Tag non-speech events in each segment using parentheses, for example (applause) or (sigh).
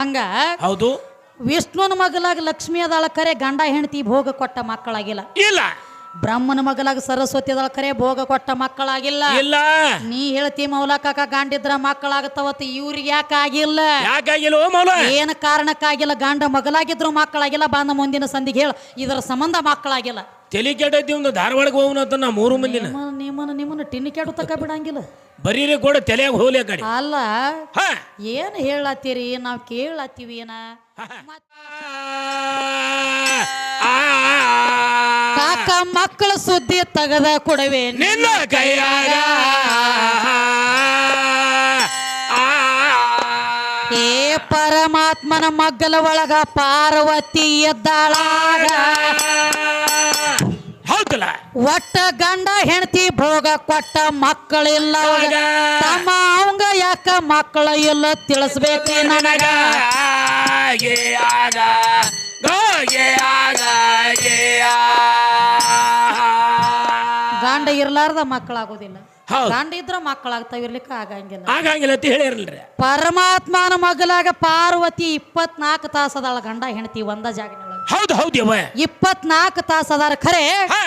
ಹಂಗ ಹೌದು. ವಿಷ್ಣುನ ಮಗಲಾಗ ಲಕ್ಷ್ಮಿ ಅದಾಳ ಕರೆ ಗಂಡ ಹೆಂಡತಿ ಭೋಗ ಕೊಟ್ಟ ಮಕ್ಕಳಾಗಿಲ್ಲ. ಇಲ್ಲ. ಬ್ರಹ್ಮನ ಮಗಲಾಗ ಸರಸ್ವತಿ ಅದಳ ಕರೆ ಭೋಗ ಕೊಟ್ಟ ಮಕ್ಕಳಾಗಿಲ್ಲ. ಇಲ್ಲ. ನೀ ಹೇಳ್ತಿ ಮೌಲಕಾಕ ಗಂಡಿದ್ರ ಮಕ್ಕಳಾಗತ್ತವತ್ತು ಇವ್ರಿಗೆ ಯಾಕೆ ಆಗಿಲ್ಲ? ಯಾಕಾಗಿಲ್ಲ ಓ ಮೌಲ? ಏನ ಕಾರಣಕ್ಕಾಗಿಲ್ಲ? ಗಂಡ ಮಗಲಾಗಿದ್ರು ಮಕ್ಕಳಾಗಿಲ್ಲ ಬಾಂಧ ಮುಂದಿನ ಸಂದಿಗೆ ಹೇಳ. ಇದರ ಸಂಬಂಧ ಮಕ್ಕಳಾಗಿಲ್ಲ. ತಲೆ ಕೆಟ್ಟೈತಿ ಒಂದು ಧಾರವಾಡಕ್ಕೆ ನಾ ಮೂರು ಮಂದಿನ. ನಿಮ್ಮನ್ನ ನಿಮ್ಮನ್ನ ಟಿನ್ ಟಿನ್ನಿ ಕೆಡು ತಕ ಬಿಡಂಗಿಲ್ಲ. ಬರೀರಿ ಕೂಡ ತಲೆಯಾಗ ಹೋಗ್ಲಿ ಕಡೆ. ಅಲ್ಲ ಏನು ಹೇಳತ್ತೀರಿ? ನಾವು ಕೇಳತ್ತೀವಿ ಏನ? ಕಾಕ ಮಕ್ಕಳ ಸುದ್ದಿ ತಗದ ಕೊಡವೆ. ನಿನ್ನ ಕೈಯಾಗ. ಏ ಪರಮಾತ್ಮನ ಮಗ್ಗಲ ಒಳಗ ಪಾರ್ವತಿ ಎದ್ದಾಳಾಗ ಹೌದಲ್ಲ? ಒಟ್ಟ ಗಂಡ ಹೆಂಡತಿ ಭೋಗ ಕೊಟ್ಟ ಮಕ್ಕಳಿಲ್ಲ. ತಮ್ಮ ಅವಂಗ ಯಾಕ ಮಕ್ಕಳ ಇಲ್ಲ ತಿಳಿಸ್ಬೇಕು ನನಗ? ಆಗ ಆಗ ಗೆ ಆ. ಗಂಡ ಇರ್ಲಾರ್ದ ಮಕ್ಕಳಾಗೋದಿಲ್ಲ. ಗಂಡ ಇದ್ರ ಮಕ್ಕಳಾಗ್ತಾವ ಇರ್ಲಿಕ್ಕೆ ಆಗಂಗಿಲ್ಲ. ಆಗಂಗಿಲ್ಲ ಅಂತ ಹೇಳಿರಲ್ರಿ ಪರಮಾತ್ಮನ ಮಗಲಾಗ ಪಾರ್ವತಿ ಇಪ್ಪತ್ನಾಲ್ಕು ತಾಸ ಅದಾಳ ಗಂಡ ಹೆಂಡತಿ ಒಂದ ಜಾಗನೊಳಗ. ಹೌದು ಹೌದು ಯವ್ವ. ಇಪ್ಪತ್ನಾಲ್ಕು ತಾಸ ಅದಾರ ಖರೆ. ಹಾ.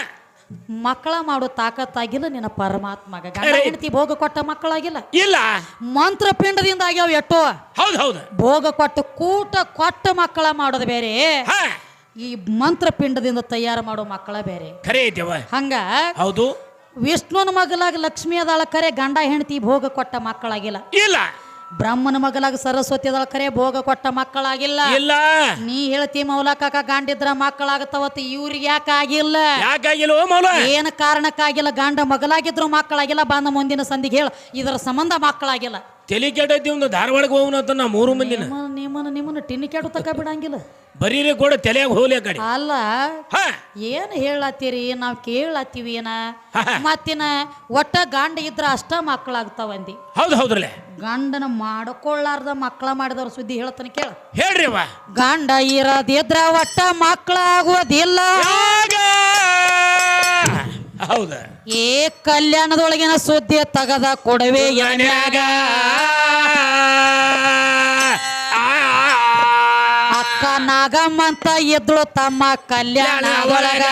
ಮಕ್ಕಳ ಮಾಡೋ ತಾಕತ್ತಾಗಿಲ್ಲ ನಿನ್ನ ಪರಮಾತ್ಮಗ. ಗಂಡ ಖರೆ. ಹೆಂಡತಿ ಭೋಗ ಕೊಟ್ಟ ಮಕ್ಕಳಾಗಿಲ್ಲ. ಇಲ್ಲ. ಮಂತ್ರ ಪಿಂಡದಿಂದ ಆಗ್ಯಾವ ಎಟ್ಟೋ ಹೌದು ಹೌದು. ಭೋಗ ಕೊಟ್ಟು ಕೂಟ ಕೊಟ್ಟ ಮಕ್ಕಳ ಮಾಡೋದು ಬೇರೆ. ಹಾ. ಈ ಮಂತ್ರ ಪಿಂಡದಿಂದ ತಯಾರು ಮಾಡೋ ಮಕ್ಕಳ ಬೇರೆ. ಖರೆ ಹಂಗ ಹೌದು. ವಿಷ್ಣುನ ಮಗಲಾಗ ಲಕ್ಷ್ಮಿ ಅದಾಳ ಕರೆ ಗಂಡ ಹೆಂಡತಿ ಭೋಗ ಕೊಟ್ಟ ಮಕ್ಕಳಾಗಿಲ್ಲ. ಇಲ್ಲ. ಬ್ರಹ್ಮನ ಮಗಲಾಗ ಸರಸ್ವತಿ ಅದಾಳ ಕರೆ ಭೋಗ ಕೊಟ್ಟ ಮಕ್ಕಳಾಗಿಲ್ಲ. ಇಲ್ಲ. ನೀ ಹೇಳ್ತಿ ಮೌಲಕಾಕ ಗಂಡಿದ್ರ ಮಕ್ಕಳಾಗತ್ತವತ್ತು ಇವ್ರಿಗೆ ಯಾಕೆ ಆಗಿಲ್ಲ? ಯಾಕಾಗಿಲ್ಲ ಓ ಮೌಲ? ಏನ ಕಾರಣಕ್ಕಾಗಿಲ್ಲ ಗಂಡ ಮಗಲಾಗಿದ್ರು ಮಕ್ಕಳಾಗಿಲ್ಲ ಬಂದ ಮುಂದಿನ ಸಂದಿಗೆ ಹೇಳ ಇದರ ಸಂಬಂಧ ಮಕ್ಕಳಾಗಿಲ್ಲ. ತಲೆ ಕೆಟ್ಟೈತಿ ಒಂದು ಧಾರವಾಡಕ್ಕೆ ಅಂತ ನಾ ಮೂರು ಮಂದಿ ನಿಮ್ಮನ್ನ ನಿಮ್ಮನ್ನ ನಿಮ್ಮನ್ನ ಟಿನ್ನಿ ಕೆಟ್ಟು ತಕ ಬಿಡಂಗಿಲ್ಲ. ಬರೀರಿ ಕೂಡ ತಲೆಯಾಗ ಹೋಗ್ಲಿ ಆ ಕಡೆ. ಅಲ್ಲ ಹಾ. ಏನ್ ಹೇಳತ್ತೀರಿ? ನಾವ್ ಕೇಳತ್ತೀವಿ ಏನ? ಮತ್ತಿನ ಒಟ್ಟ ಗಂಡ ಇದ್ರ ಅಷ್ಟ ಮಕ್ಕಳಾಗ್ತಾವಂದಿ ಹೌದು ಹೌದ್ರಲ್ಲ. ಗಂಡನ ಮಾಡ್ಕೊಳ್ಳಾರ್ದ ಮಕ್ಕಳ ಮಾಡಿದವ್ರ ಸುದ್ದಿ ಹೇಳ್ತಾನೆ ಕೇಳ. ಹೇಳ್ರಿ ಅವ್ವ. ಗಂಡ ಇರದಿದ್ರ ಒಟ್ಟ ಮಕ್ಕಳಾಗುವುದಿಲ್ಲ ಹೌದ. ಏ ಕಲ್ಯಾಣದೊಳಗಿನ ಸುದ್ದಿ ತಗದ ಕೊಡವೆ ಆ, ಅಕ್ಕ ನಾಗಮ್ಮಂತ ಇದ್ಳು ತಮ್ಮ ಕಲ್ಯಾಣ ಒಳಗ.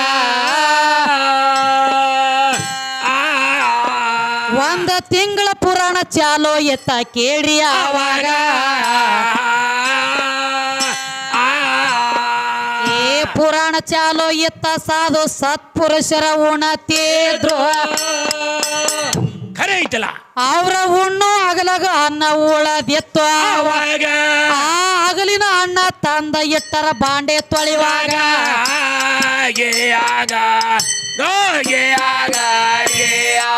ಒಂದ ತಿಂಗಳ ಪುರಾಣ ಚಾಲೋ ಎತ್ತ ಕೇಳಿ ಆವಾಗ ಪುರಾಣ ಚಾಲೋ ಎತ್ತ ಸಾಧು ಸತ್ಪುರುಷರ ಉಣತಿದ್ರು ಖರೆ ಐತಲ್ಲ? ಅವರ ಉಣ್ಣು ಅಗಲಗ ಅನ್ನ ಉಳದಿತ್ತು. ಅವಾಗ ಆ ಅಗಲಿನ ಅಣ್ಣ ತಂದ ಇಟ್ಟರ ಬಾಂಡೆ ತೊಳಿವಾಗ? ಗೆ ಆಗ ಗೋಗೆ ಆಗ ಗೆ ಆ.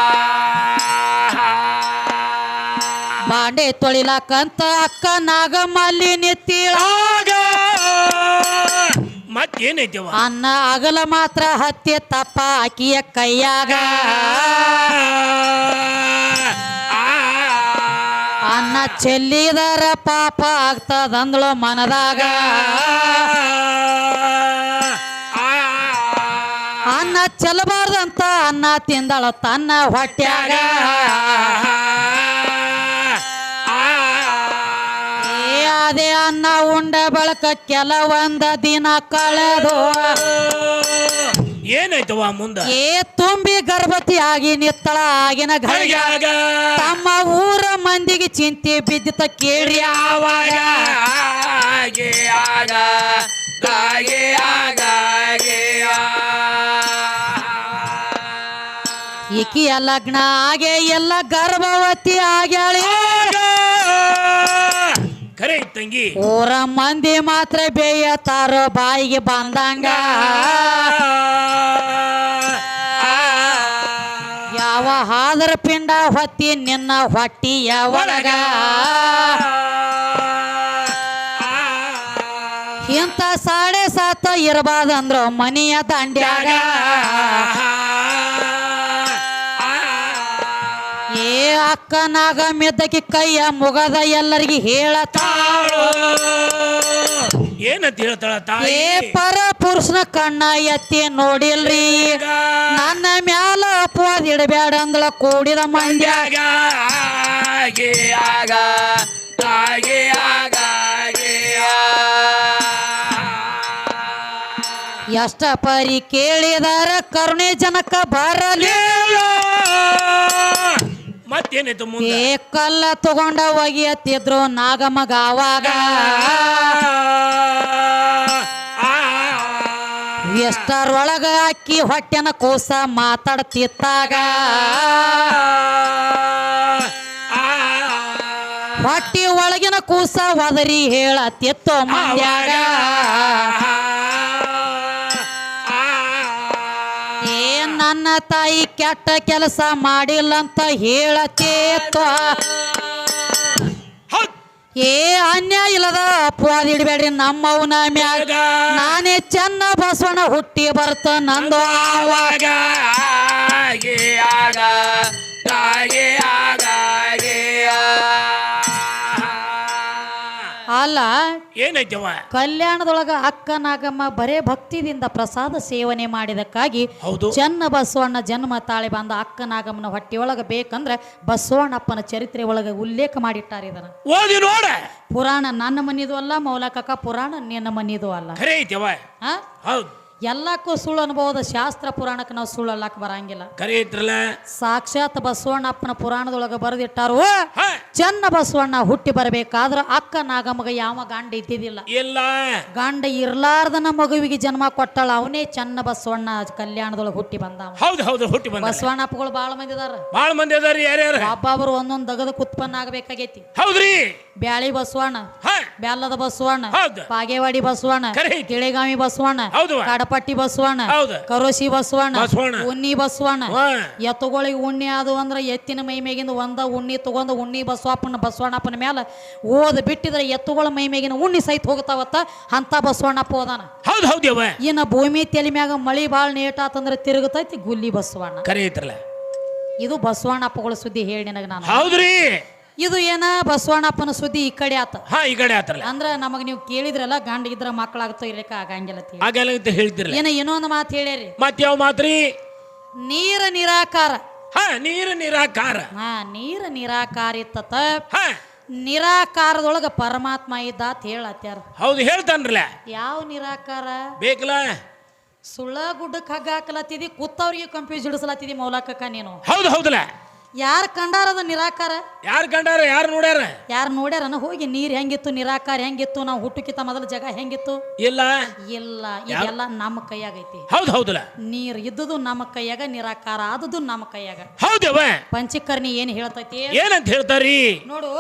ಬಾಂಡೆ ತೊಳಿಲಾಕಂತ ಅಕ್ಕ ನಾಗಮಲ್ಲಿ ನಿತ್ತಿಳ. ಆಗ ಮತ್ತೇನೈತಿವ ಅನ್ನ ಅಗಲ ಮಾತ್ರ ಹತ್ತಿ ತಪ್ಪ ಆಕಿಯ ಕೈಯಾಗ. ಅನ್ನ ಚೆಲ್ಲಿದರ ಪಾಪ ಆಗ್ತದಂದ್ಳು ಮನದಾಗ. ಅನ್ನ ಚೆಲ್ಲಬಾರ್ದಂತ ಅನ್ನ ತಿಂದಳ ತನ್ನ ಹೊಟ್ಯಾಗ. ಅದೇ ಅನ್ನ ಉಂಡ ಬಳಕ ಕೆಲವೊಂದ ದಿನ ಕಳೆದು. ಏನಾಯ್ತವ ಮುಂದ? ಏ ತುಂಬಿ ಗರ್ಭವತಿ ಆಗಿ ನಿತ್ತಳ ಆಗಿನ ಘಳಿಗೆ ತಮ್ಮ ಊರ ಮಂದಿಗೆ ಚಿಂತೆ ಬಿದ್ದಿತ ಕೇಳಿ ಆವಾಗ. ಆಗೆ ಗಾಗೆ. ಈಕಿಯ ಲಗ್ನ ಆಗೆ ಎಲ್ಲ ಗರ್ಭವತಿ ಆಗ್ಯಾಳಿ. ಆಗ. ಖರೆ ತಂಗಿ ಊರ ಮಂದಿ ಮಾತ್ರ ಬೇಯತಾರ ಬಾಯಿಗೆ ಬಂದಂಗ ಯಾವ ಹಾದರ ಪಿಂಡ ಹೊತ್ತಿ ನಿನ್ನ ಹೊಟ್ಟಿಯ ಒಳಗ ಇಂಥ ಸಾಡೆ ಸಾತ ಇರಬಾರ್ದಂದ್ರ ಮನೆಯ ದಂಡ್ಯಾಗ ಏ ಅಕ್ಕನಾಗ ಮಿದ್ದಕಿ ಕೈಯ ಮುಗದ ಎಲ್ಲರಿಗೆ ಹೇಳತಾಳು. ಏನಂತ ಹೇಳ್ತಾಳ ಏ ಪರ ಪುರುಷನ ಕಣ್ಣ ಎತ್ತಿ ನೋಡಿಲ್ರಿ. ನನ್ನ ಮ್ಯಾಲ ಅಪವಾದ ಇಡಬೇಡ ಅಂದ್ರ ಕೂಡಿದ ಮಂಡ್ಯ. ಎಷ್ಟ ಪರಿ ಕೇಳಿದಾರ ಕರುಣೆ ಜನಕ ಬರಲಿಲ್ಲ. ಮತ್ತೇನಾಯ್ತು ಮುಂದೆ? ತಗೊಂಡ ಒಗಿಯತ್ತಿದ್ರು ನಾಗಮಗ ಅವಾಗ ಎಷ್ಟರೊಳಗ ಅಕ್ಕಿ ಹೊಟ್ಟೆನ ಕೂಸ ಮಾತಾಡ್ತಿತ್ತಾಗ. ಹೊಟ್ಟಿ ಒಳಗಿನ ಕೂಸ ಒದರಿ ಹೇಳತ್ತಿತ್ತು ಮಂದ್ಯಾಗ ನನ್ನ ತಾಯಿ ಕೆಟ್ಟ ಕೆಲಸ ಮಾಡಿಲ್ಲ ಅಂತ ಹೇಳತ್ತೇತ ಏ ಅನ್ಯಾಯ ಇಲ್ಲದ ಅಪವಾದ ಇಡಬೇಡ್ರಿ ನಮ್ಮವನ ಮ್ಯಾಗ. ನಾನೇ ಚೆನ್ನ ಬಸವಣ್ಣ ಹುಟ್ಟಿ ಬರ್ತ ನಂದು ಆವಾಗ. ಅಲ್ಲ? ಏನೈತವ ಕಲ್ಯಾಣದೊಳಗ ಅಕ್ಕ ನಾಗಮ್ಮ ಬರೇ ಭಕ್ತಿದಿಂದ ಪ್ರಸಾದ ಸೇವನೆ ಮಾಡಿದಕ್ಕಾಗಿ ಹೌದು. ಚೆನ್ನ ಬಸವಣ್ಣ ಜನ್ಮ ತಾಳಿ ಬಂದ ಅಕ್ಕ ನಾಗಮ್ಮನ ಹೊಟ್ಟೆಯೊಳಗ ಬೇಕಂದ್ರೆ ಬಸವಣ್ಣಪ್ಪನ ಚರಿತ್ರೆ ಒಳಗ ಉಲ್ಲೇಖ ಮಾಡಿಟ್ಟಾರ ಇದನ್ನ. ಓದಿ ನೋಡ. ಪುರಾಣ ನನ್ನ ಮನಿದು ಅಲ್ಲ ಮೌಲಕಕ್ಕ ಪುರಾಣ ನಿನ್ನ ಮನಿದು ಅಲ್ಲ. ಖರೆ ಐತವ ಆ? ಹೌದು. ಎಲ್ಲಕ್ಕೂ ಸುಳ್ಳು ಅನುಭವದ ಶಾಸ್ತ್ರ ಪುರಾಣಕ್ಕೆ ನಾವು ಸುಳ್ಳು ಅಲ್ಲಕ್ಕೆ ಬರಂಗಿಲ್ಲ. ಕರೆ ಐತ್ರಲ್ಲ ಸಾಕ್ಷಾತ್ ಬಸವಣ್ಣಪ್ಪನ ಪುರಾಣದೊಳಗೆ ಬರೆದಿಟ್ಟಾರು. ಚೆನ್ನ ಬಸವಣ್ಣ ಹುಟ್ಟಿ ಬರಬೇಕಾದ್ರೆ ಅಕ್ಕ ನಾಗಮ್ಮಗ ಯಾವ ಗಂಡ ಇದ್ದಿದ್ದಿಲ್ಲ. ಇಲ್ಲ. ಗಂಡ ಇರ್ಲಾರ್ದನ ಮಗುವಿಗೆ ಜನ್ಮ ಕೊಟ್ಟಾಳ ಅವನೇ ಚೆನ್ನ ಬಸವಣ್ಣ ಕಲ್ಯಾಣದೊಳಗೆ ಹುಟ್ಟಿ ಬಂದ ಹೌದು ಹೌದು ಹುಟ್ಟಿ ಬಂದ ಬಸವಣ್ಣಪ್ಪಗಳು ಬಹಳ ಮಂದಿ ಇದಾರ ಬಾಳ ಮಂದಿ ಅದಾರಿ ಯಾರ್ಯಾರು? ಒಬ್ಬೊಬ್ರು ಒಂದೊಂದು ದಗದಕ್ಕೆ ಉತ್ಪನ್ನ ಆಗಬೇಕಾಗೈತಿ. ಹೌದ್ರಿ? ಬ್ಯಾಳಿ ಬಸವಣ್ಣ. ಹ ಬ್ಯಾಲ್ಲದ ಬಸವಣ್ಣ ಬಾಗೇವಾಡಿ ಬಸವಣ್ಣ ತಿಳಿಗಾಮಿ. ಬಸವಣ್ಣ. ಕಡಪಟ್ಟಿ ಬಸವಣ್ಣ ಕರೋಶಿ ಕರೋಸಿ ಬಸವಣ್ಣ. ಉಣ್ಣಿ ಬಸವಣ್ಣ ಎತ್ತುಗಳಿಗೆ ಉಣ್ಣಿ ಅದು ಅಂದ್ರೆ ಎತ್ತಿನ ಮೈ ಮೇಗಿಂದ ಒಂದ ಉಣ್ಣಿ ತಗೊಂಡು ಉಣ್ಣಿ ಬಸವಪ್ಪನ ಬಸವಣ್ಣಪ್ಪನ ಮೇಲೆ ಓದ್ ಬಿಟ್ಟಿದ್ರೆ ಎತ್ತುಗಳ ಮೈ ಮೇಗಿನ ಉಣ್ಣಿ ಸಹಿತ ಹೋಗ್ತಾವತ್ತ ಅಂತ ಬಸವಣ್ಣಪ್ಪ ಹೋದಾನ ಹೌದು ಹೌದು ಯವ್ವ. ಇನ್ನು ಭೂಮಿ ತೆಲಿ ಮ್ಯಾಗ ಮಳಿ ಭಾಳ ನೇಟಾತಂದ್ರೆ ತಿರುಗತೈತಿ ಗುಲ್ಲಿ ಬಸವಣ್ಣ. ಇದು ಬಸವಣ್ಣಪ್ಪಗಳ ಸುದ್ದಿ ಹೇಳಿ ನನಗೆ ನಾನು. ಹೌದ್ರಿ. ಇದು ಏನ ಬಸವಣ್ಣಪ್ಪನ ಸುದ್ದಿ ಈ ಕಡೆ ಆತ? ಹಾ ಈ ಕಡೆ ಆತರ ಅಂದ್ರ ನಮಗ್ ನೀವು ಕೇಳಿದ್ರಲ್ಲ ಗಂಡ ಇದ್ರ ಮಕ್ಕಳಾಗ್ತೋ ಇರ್ಲಿಕ್ಕ ಆಗಂಗಿಲ್ಲ ಅಂತ ಹೇಳಿ. ಹಾಗೆಲ್ಲ ಅಂತ ಹೇಳ್ತಿರಲ್ಲ ಏನ ಏನೋ ಒಂದು ಮಾತು ಹೇಳ್ಯಾರಿ. ಮತ್ ಯಾವ ಮಾತ್ರಿ? ನೀರ ನಿರಾಕಾರ. ಹಾ ನೀರು ನಿರಾಕಾರ. ಹಾ ನೀರ ನಿರಾಕಾರ ಇತ್ತತ. ಹಾ. ನಿರಾಕಾರದೊಳಗ ಪರಮಾತ್ಮ ಇದ್ದ ಅಂತ ಹೇಳತ್ಯಾರ ಹೌದು ಹೇಳ್ತಾನ್ರಲ್ಲ. ಯಾವ ನಿರಾಕಾರ? ಬೇಕಲ್ಲ ಸುಳ್ಳ ಗುಡ್ಡಕ್ಕೆ ಹಗ್ಗ ಹಾಕಲತ್ತಿದಿ ಕೂತವ್ರಿಗೆ ಕಂಪ್ಯೂಸ್ ಹಿಡಿಸ್ಲತ್ತಿದಿ ಮೌಲಾಕಕ್ಕ ನೀನು. ಹೌದು ಹೌದಲ್ಲ. ಯಾರು ಅದ ನಿರಾಕಾರ? ಯಾರು ಕಂಡಾರ ಯಾರು ನೋಡ್ಯಾರ? ಯಾರು ನೋಡ್ಯಾರನ ಹೋಗಿ ನೀರ್ ಹೆಂಗಿತ್ತು ನಿರಾಕಾರ ಹೆಂಗಿತ್ತು ನಾವು ಹುಟ್ಟುಕಿತ ಮೊದಲ ಜಗ ಹೆಂಗಿತ್ತು? ಇಲ್ಲ. ಇಲ್ಲ. ಇದೆಲ್ಲ ನಮ್ಮ ಕೈಯಾಗೈತಿ. ಹೌದು ಹೌದಲ್ಲ. ನೀರ್ ಇದ್ದುದು ನಮ್ಮ ಕೈಯಾಗ ನಿರಾಕಾರ ಆದದ್ದು ನಮ್ಮ ಕೈಯಾಗ. ಹೌದವ ಪಂಚಕರ್ಣಿ ಏನ್ ಹೇಳ್ತೈತಿ? ಏನಂತ ಹೇಳ್ತಾರಿ? ನೋಡು.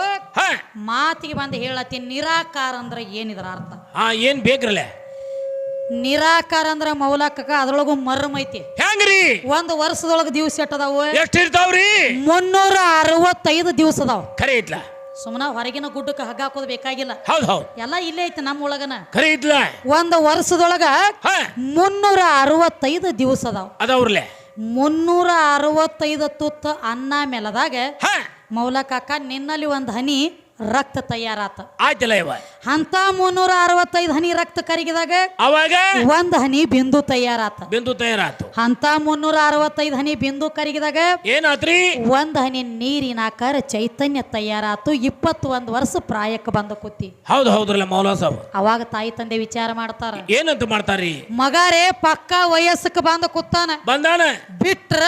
ಮಾತಿಗೆ ಬಂದು ಹೇಳತ್ತಿ ನಿರಾಕಾರ ಅಂದ್ರ ಏನಿದ್ರ ಅರ್ಥ? ಹಾ ಏನ್ ಬೇಕ್ರಲ್ಲ? ನಿರಾಕಾರ ಅಂದ್ರ ಮೌಲಾಕಕ್ಕ ಅದ್ರೊಳಗು ಮರ್ಮ ಐತಿ. ಹೆಂಗ್ರಿ? ಒಂದ್ ವರ್ಷದೊಳಗ ದಿವ್ಸ ಎಟ್ಟದಾವು? ಎಷ್ಟ್ ಇರ್ತಾವ್ರಿ? ಮುನ್ನೂರ ಅರವತ್ತೈದು ದಿವಸ ಅದಾವ. ಖರೆ ಐತ್ಲ ಸುಮ್ಮನ ಹೊರಗಿನ ಗುಡ್ಡಕ್ಕೆ ಹಗ್ಗ ಹಾಕೋದು ಬೇಕಾಗಿಲ್ಲ. ಹೌದು ಹೌದು. ಎಲ್ಲ ಇಲ್ಲೇ ಐತಿ ನಮ್ಮ ಒಳಗನ. ಖರೆ ಐತ್ಲ ಒಂದು ವರ್ಷದೊಳಗ ಮುನ್ನೂರ ಅರವತ್ತೈದು ದಿವಸ ಅದಾವ. ಅದಾವ್ರಲೆ ಮುನ್ನೂರ ಅರವತ್ತೈದು ತುತ್ತ ಅನ್ನ ಮೇಲದಾಗ ಮೌಲಾಕಾಕ ಮೌಲಕಾಕ ನಿನ್ನಲ್ಲಿ ಒಂದು ಹನಿ ರಕ್ತ ತಯಾರಾತ. ಆಯ್ತಲ್ಲ ಇವ ಅಂತ ಮುನ್ನೂರ ಅರವತ್ತೈದು ಹನಿ ರಕ್ತ ಕರಗಿದಾಗ ಅವಾಗ? ಒಂದ್ ಹನಿ ಬಿಂದು ತಯಾರಾತ. ಬಿಂದು ತಯಾರಾತ. ಅಂತ ಮುನ್ನೂರ ಅರವತ್ತೈದು ಹನಿ ಬಿಂದು ಕರಗಿದಾಗ ಏನಾದ್ರಿ ಒಂದ್ ಹನಿ ನೀರಿನ ಆಕಾರ ಚೈತನ್ಯ ತಯಾರಾತು ಇಪ್ಪತ್ತು ಒಂದ್ ವರ್ಷ ಪ್ರಾಯಕ್ಕೆ ಬಂದ ಕೂತಿ ಹೌದು ಹೌದ್ರಲ್ಲ ಮೌಲಾ ಸಾಬ್. ಅವಾಗ ತಾಯಿ ತಂದೆ ವಿಚಾರ ಮಾಡ್ತಾರ. ಏನಂತ ಮಾಡ್ತಾರಿ? ಮಗಾರೇ ಪಕ್ಕ ವಯಸ್ಸಕ್ಕೆ ಬಂದ ಕೂತಾನ ಬಂದಾನ? ಬಿಟ್ರ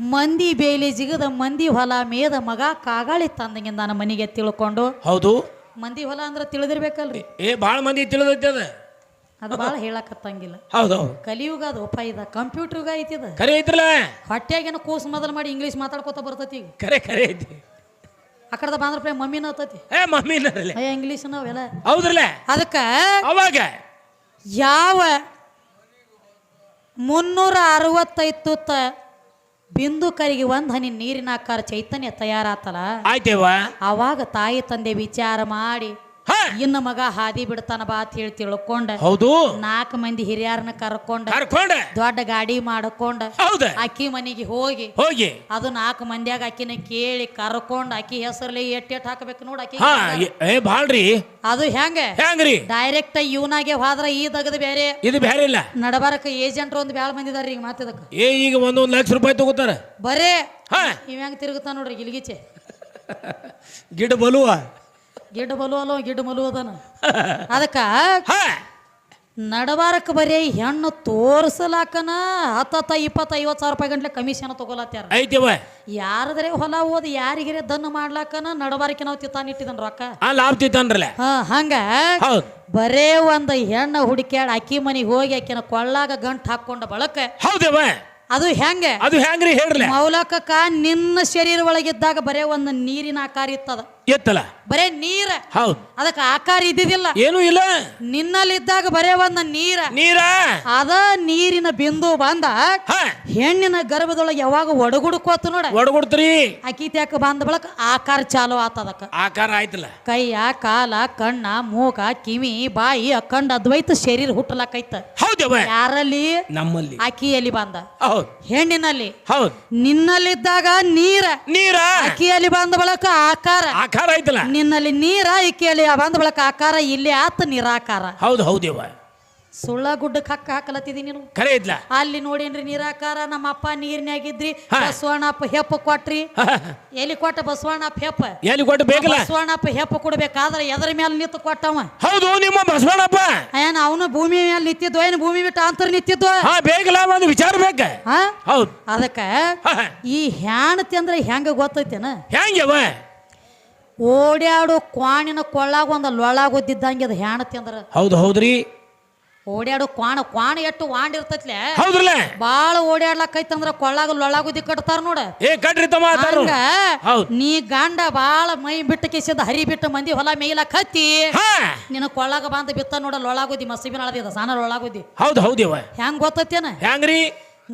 ಮಂದಿ ಬೇಲಿ ಜಿಗದ ಮಂದಿ ಹೊಲ ಮೇದ ಮಗ ಕಾಗಾಳಿ ತಂದಂಗಿಂದ ಮನೆಗೆ ಮನೆಗೆ ತಿಳ್ಕೊಂಡು ಹೌದು. ಮಂದಿ ಹೊಲ ಅಂದ್ರೆ ತಿಳಿದಿರ್ಬೇಕಲ್ರಿ. ಏ ಭಾಳ ಮಂದಿ ತಿಳಿದೈತೆ ಅದ. ಅದು ಭಾಳ ಹೇಳಕತ್ತಂಗಿಲ್ಲ. ಹೌದು. ಕಲಿಯುಗ ಅದು ಉಪ ಇದ ಕಂಪ್ಯೂಟರ್ ಯುಗ ಐತಿ ಇದು ಖರೆ ಐತ್ರಲ್ಲ? ಹೊಟ್ಯಾಗೇನ ಕೂಸ್ ಮೊದಲು ಮಾಡಿ ಇಂಗ್ಲೀಷ್ ಮಾತಾಡ್ಕೋತ ಬರ್ತೈತಿ ಈಗ. ಕರೆ ಕರೆ ಐತಿ. ಆ ಕಡೆದ ಬಾಂದ್ರ ಮಮ್ಮಿನ ಹತ್ತೈತಿ. ಏ ಮಮ್ಮಿ ಇಲ್ಲರಲ್ಲ ಅಯ್ಯ ಇಂಗ್ಲೀಷ್ ನಾವೆಲ್ಲ ಹೌದ್ರಲ್ಲ? ಅದಕ್ಕ ಅವಾಗ? ಯಾವ ಮುನ್ನೂರ ಅರವತ್ತೈದು ತುತ್ತ ಬಿಂದು ಕರಿಗೆ ಒಂದ್ ಹನಿ ನೀರಿನ ಆಕಾರ ಚೈತನ್ಯ ತಯಾರಾತಲ್ಲ ಆಯ್ತೇವ? ಅವಾಗ ತಾಯಿ ತಂದೆ ವಿಚಾರ ಮಾಡಿ ಇನ್ನು ಮಗ ಹಾದಿ ಬಿಡ್ತಾನ ಬಾ ಅಂತ ಹೇಳಿ ತಿಳ್ಕೊಂಡ. ಹೌದು. ನಾಲ್ಕು ಮಂದಿ ಹಿರಿಯರನ್ನ ಕರ್ಕೊಂಡ. ಕರ್ಕೊಂಡ. ದೊಡ್ಡ ಗಾಡಿ ಮಾಡ್ಕೊಂಡ. ಹೌದ. ಅಕ್ಕಿ ಮನೆಗೆ ಹೋಗಿ. ಹೋಗಿ. ಅದು ನಾಲ್ಕು ಮಂದಿಯಾಗ ಅಕ್ಕಿನ ಕೇಳಿ ಕರ್ಕೊಂಡ್. ಅಕ್ಕಿ ಹೆಸರಲ್ಲಿ ಎಟ್ ಎಟ್ ಹಾಕಬೇಕು ನೋಡ ಅಕ್ಕಿ ಏ- ಬಾಳ್ರಿ. ಅದು ಹೆಂಗ? ಹೆಂಗ್ರಿ? ಡೈರೆಕ್ಟ್ ಇವನಾಗೆ ಹೋದ್ರ ಈ ತಗದ ಬೇರೆ ಇದು ಬೇರೆ ಇಲ್ಲ. ನಡಬಾರಕ ಏಜೆಂಟ್ ಒಂದು ಬ್ಯಾಳ ಮಂದಿದಾರ ಈಗ ಮಾತಿದಕ್ಕ ಏ ಈಗ ಒಂದೊಂದು ಲಕ್ಷ ರೂಪಾಯಿ ತಗೋತಾರ. ಬರೇ. ಇವ್ ಇವ ಹೆಂಗ್ ತಿರುಗುತ್ತ ನೋಡ್ರಿ ಗಿಲ್ಗಿಚೆ (laughs) ಗಿಡ ಬಲುವ? ಗಿಡ್ಡ ಬಲು ಅಲ್ಲೋ ಗಿಡ ಮಲು ಅದನ? (laughs) ಅದಕ್ಕ ನಡಬಾರಕ್ ಬರೀ ಹೆಣ್ಣು ತೋರ್ಸಲಾಕನ ಹತ್ತತ್ತ ಇಪ್ಪತ್ತ ಐವತ್ತು ಸಾವಿರ ರೂಪಾಯಿ ಗಂಟ್ಲೆ ಕಮಿಷನ್ ತಗೊಲತ್ಯಾರ ಐತಿವ ಯಾರದ್ರೆ ಹೊಲ ಓದಿ ಯಾರಿಗಿರೆ ದನ್ನು ಮಾಡ್ಲಾಕನ ನಡಬಾರಕ್ಕೆ ನಾವು ತಿತ್ತಾನ ಇಟ್ಟಿದನ್ ರೊಕ್ಕ? ಆ ಲಾಭ ತಿಂತಾನ್ರಲ್ಲ. ಹಾ ಹಂಗ? ಬರೇ ಒಂದು ಹೆಣ್ಣ ಹುಡುಕ್ಯಾಡ ಅಕ್ಕಿ ಮನಿಗೆ ಹೋಗಿ ಆಕಿನ ಕೊಳ್ಳಾಗ ಗಂಟ್ ಹಾಕೊಂಡ ಬಳಕ ಹೌದವ ಅದು ಹೆಂಗೆ? ಅದು ಹೆಂಗ್ರಿ ಹೇಳ್ರಿ ಮೌಲಕ ನಿನ್ನ ಶರೀರ ಒಳಗಿದ್ದಾಗ ಬರೇ ಒಂದು ನೀರಿನ ಆಕಾರ ಇತ್ತದ. ಎತ್ತಲ್ಲ? ಬರೇ ನೀರ. ಹೌದು. ಅದಕ್ಕೆ ಆಕಾರ ಇದ್ದಿದ್ದಿಲ್ಲ. ಏನು ಇಲ್ಲ. ನಿನ್ನಲ್ಲಿದ್ದಾಗ ಬರೇ ಒಂದ ನೀರ. ನೀರ? ಅದ ನೀರಿನ ಬಿಂದು ಬಂದ ಹೆಣ್ಣಿನ ಗರ್ಭದೊಳಗೆ ಯಾವಾಗ ಒಡಗುಡ್ಕೋತ ನೋಡ. ಒಡಗುಡ್ತ್ರಿ. ಅಕ್ಕಿ ತ್ಯಾಕ ಬಂದ ಬಳಕ ಆಕಾರ ಚಾಲು ಆತದಕ್ಕ ಆಕಾರ ಆಯ್ತಲ್ಲ. ಕೈಯ ಕಾಲ ಕಣ್ಣ ಮೂಗ ಕಿವಿ ಬಾಯಿ ಅಕ್ಕಂಡ ಅದ್ವೈತ ಶರೀರ ಹುಟ್ಟಲಾಕೈತ. ಹೌದವ ಯಾರಲ್ಲಿ? ನಮ್ಮಲ್ಲಿ. ಅಕ್ಕಿಯಲ್ಲಿ ಬಂದ. ಹೌದು. ಹೆಣ್ಣಿನಲ್ಲಿ. ಹೌದು. ನಿನ್ನಲ್ಲಿದ್ದಾಗ ನೀರ. ನೀರ. ಅಕ್ಕಿಯಲ್ಲಿ ಬಂದ ಬಳಕ ಆಕಾರ. ಆಕಾರ ಐತಲ್ಲ? ನಿನ್ನಲ್ಲಿ ನೀರ ಇಕ್ಕಿಯಲ್ಲಿ ಬಂದ ಬಳಕ ಆಕಾರ ಇಲ್ಲಿ ಆತ ನಿರಾಕಾರ. ಹೌದು ಹೌದೇವ ಸುಳ್ಳ ಗುಡ್ಡಕ್ಕೆ ಹಕ್ಕ ಹಾಕಲತ್ತಿದಿ ನೀನು? ಕರೆ ಇದ್ಲಾ? ಅಲ್ಲಿ ನೋಡೇನ್ರಿ ನಿರಾಕಾರ ನಮ್ಮ ಅಪ್ಪ ನೀರಿನಾಗಿದ್ರಿ ಬಸವಣ್ಣಪ್ಪ ಹೆಪ್ಪ ಕೊಟ್ರಿ. ಎಲ್ಲಿ ಕೊಟ್ಟ ಬಸವಣ್ಣಪ್ಪ ಹೆಪ್ಪ? ಎಲ್ಲಿ ಕೊಟ್ಟು ಬೇಕಲ್ಲ? ಬಸವಣ್ಣಪ್ಪ ಹೆಪ್ಪ ಕೊಡ್ಬೇಕಾದ್ರೆ ಎದರ ಮೇಲೆ ನಿಂತು ಕೊಟ್ಟವ? ಹೌದು ನಿಮ್ಮ ಬಸವಣ್ಣಪ್ಪ. ಏನ್ ಅವನು ಭೂಮಿ ಮೇಲೆ ನಿಂತಿದ್ವ ಏನು ಭೂಮಿ ಬಿಟ್ಟು ಅಂತರ ನಿಂತಿದ್ವ ಹಾ ಬೇಕಲ್ಲ ಒಂದು ವಿಚಾರ ಬೇಕ. ಹೌದು. ಅದಕ್ಕ. ಈ ಹ್ಯಾಣತಿ ಅಂದ್ರೆ ಹೆಂಗ ಗೊತ್ತೈತೇನ? ಹೆಂಗ್ಯವ ಓಡ್ಯಾಡೋ ಕ್ವಾಣಿನ ಕೊಳ್ಳಾಗ ಒಂದು ಲೊಳಾಗೊದ್ದಿದ್ದಂಗೆ ಅದು ಹೆಣತಿ ಅಂದ್ರ. ಹೌದು ಹೌದ್ರಿ. ಓಡ್ಯಾಡು ಕ್ವಾಣ ಕ್ವಾಣ ಎಷ್ಟು ವಾಂಡ್ ಇರ್ತೈತ್ಲೆ. ಹೌದ್ರಲ್ಲ? ಬಾಳ ಓಡ್ಯಾಡ್ಲಕ್ಕೈತಂದ್ರ ಕೊಳ್ಳಾಗ ಲೊಳಾಗುದ್ದಿ ಕಟ್ತಾರ ನೋಡ. ಏ ಕಟ್ರಿ ತಮ್ಮ ಆತಾರು ಹಂಗ ಹೌದ್. ನೀ ಗಂಡ ಬಾಳ ಮೈ ಬಿಟ್ಟು ಕಿಸಿದ ಹರಿ ಬಿಟ್ಟು ಮಂದಿ ಹೊಲ ಮೇಯ್ಲಕ್ ಕತ್ತಿ. ಹಾ. ನಿನ್ನ ಕೊಳ್ಳಾಗ ಬಂದ ಬಿತ್ತ ನೋಡ ಲೊಳಾಗುದ್ದಿ ಮಸೀಬಿನ ಅಳದಿದ ಸಾನ ಲೊಳಾಗುದ್ದಿ ಹೌದು ಹೌದಿವ ಹೆಂಗ್ ಗೊತ್ತೈತೇನ? ಹೆಂಗ್ರಿ?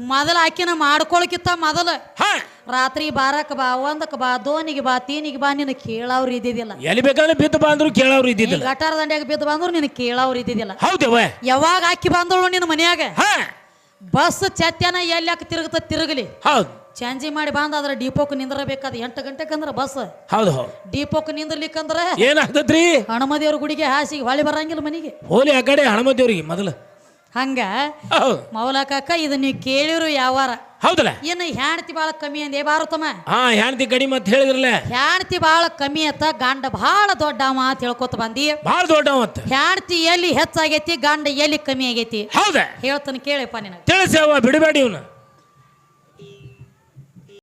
ಮೊದಲ ಆಕಿನ ಮಾಡ್ಕೊಳಕಿತ್ತ ಮೊದಲ. ಹಾ. ರಾತ್ರಿ ಬಾರಕ್ ಬಾ ಒಂದಕ್ಕೆ ಬಾ ದೋನಿಗೆ ಬಾ ತೀನಿಗೆ ಬಾ ನಿನ್ನ ಕೇಳವ್ರು ಇದ್ದಿದ್ದಿಲ್ಲ. ಎಲ್ಲಿ ಬೇಕಾದ್ರೆ ಬಿದ್ದು ಬಂದ್ರು ಕೇಳವ್ರು ಈ ಇದ್ದಿದ್ದಿಲ್ಲ ಗಟಾರ ದಂಡೆಗೆ ಬಿದ್ದು ಬಂದ್ರು ನಿನ್ನ ಕೇಳವ್ರು ಇದ್ದಿದ್ದಿಲ್ಲ. ಹೌದವ ಯಾವಾಗ ಹಾಕಿ ಬಂದಳು ನಿನ್ನ ಮನ್ಯಾಗ? ಹಾ. ಬಸ್ ಚತ್ಯಾನ ಹಾಕಿ ತಿರುಗತ ತಿರುಗಲಿ. ಹೌದು. ಚಾಂಜಿ ಮಾಡಿ ಬಂದ ಅದ್ರ ಡಿಪೋಕ್ ನಿಂದ್ರಬೇಕಾದ ಎಂಟು ಗಂಟೆಗೆ ಅಂದ್ರ ಬಸ್. ಹೌದು ಹೌದು. ಡಿಪೋಕ್ ನಿಂದ್ರಲಿಕ್ಕಂದ್ರ ಏನಾಗ್ತದ್ರಿ? ಹನುಮದೇವ್ರ ಗುಡಿಗೆ ಹಾಸಿಗೆ ಹೊಳಿ ಬರಂಗಿಲ್ಲ ಮನಿಗೆ. ಹೋಲಿ ಆ ಕಡೆ ಹಣಮದೇವ್ರಿಗೆ ಮೊದಲು. ಹಂಗ? ಹೌದು. ಇದನ್ನ ಇದು ನೀವು ಕೇಳಿರು ಯಾವಾರ. ಹೌದಲ್ಲ? ಇನ್ನು ಹೆಂಡತಿ ಬಾಳ ಕಮ್ಮಿ ಅಂದೆ ಭಾರತಮ್ಮ ಹಾ ಹೆಂಡತಿ ಕಡಿಮೆ ಅಂತ ಹೇಳಿದ್ರಲ್ಲ. ಹೆಂಡತಿ ಬಾಳ ಕಮ್ಮಿ ಅಂತ ಗಂಡ ಭಾಳ ದೊಡ್ಡವ ಅಂತ ಹೇಳ್ಕೊತ ಬಂದಿ. ಭಾಳ ಅಂತ ಹೆಂಡತಿ ಎಲ್ಲಿ ಹೆಚ್ಚಾಗೈತಿ ಗಂಡ ಎಲ್ಲಿ ಕಮ್ಮಿ ಆಗೈತಿ? ಹೌದ? ಹೇಳ್ತಾನೆ ಕೇಳಪ್ಪ ನಿನಗೆ. ತಿಳಿಸವ ಬಿಡಬೇಡಿ ಇವನು.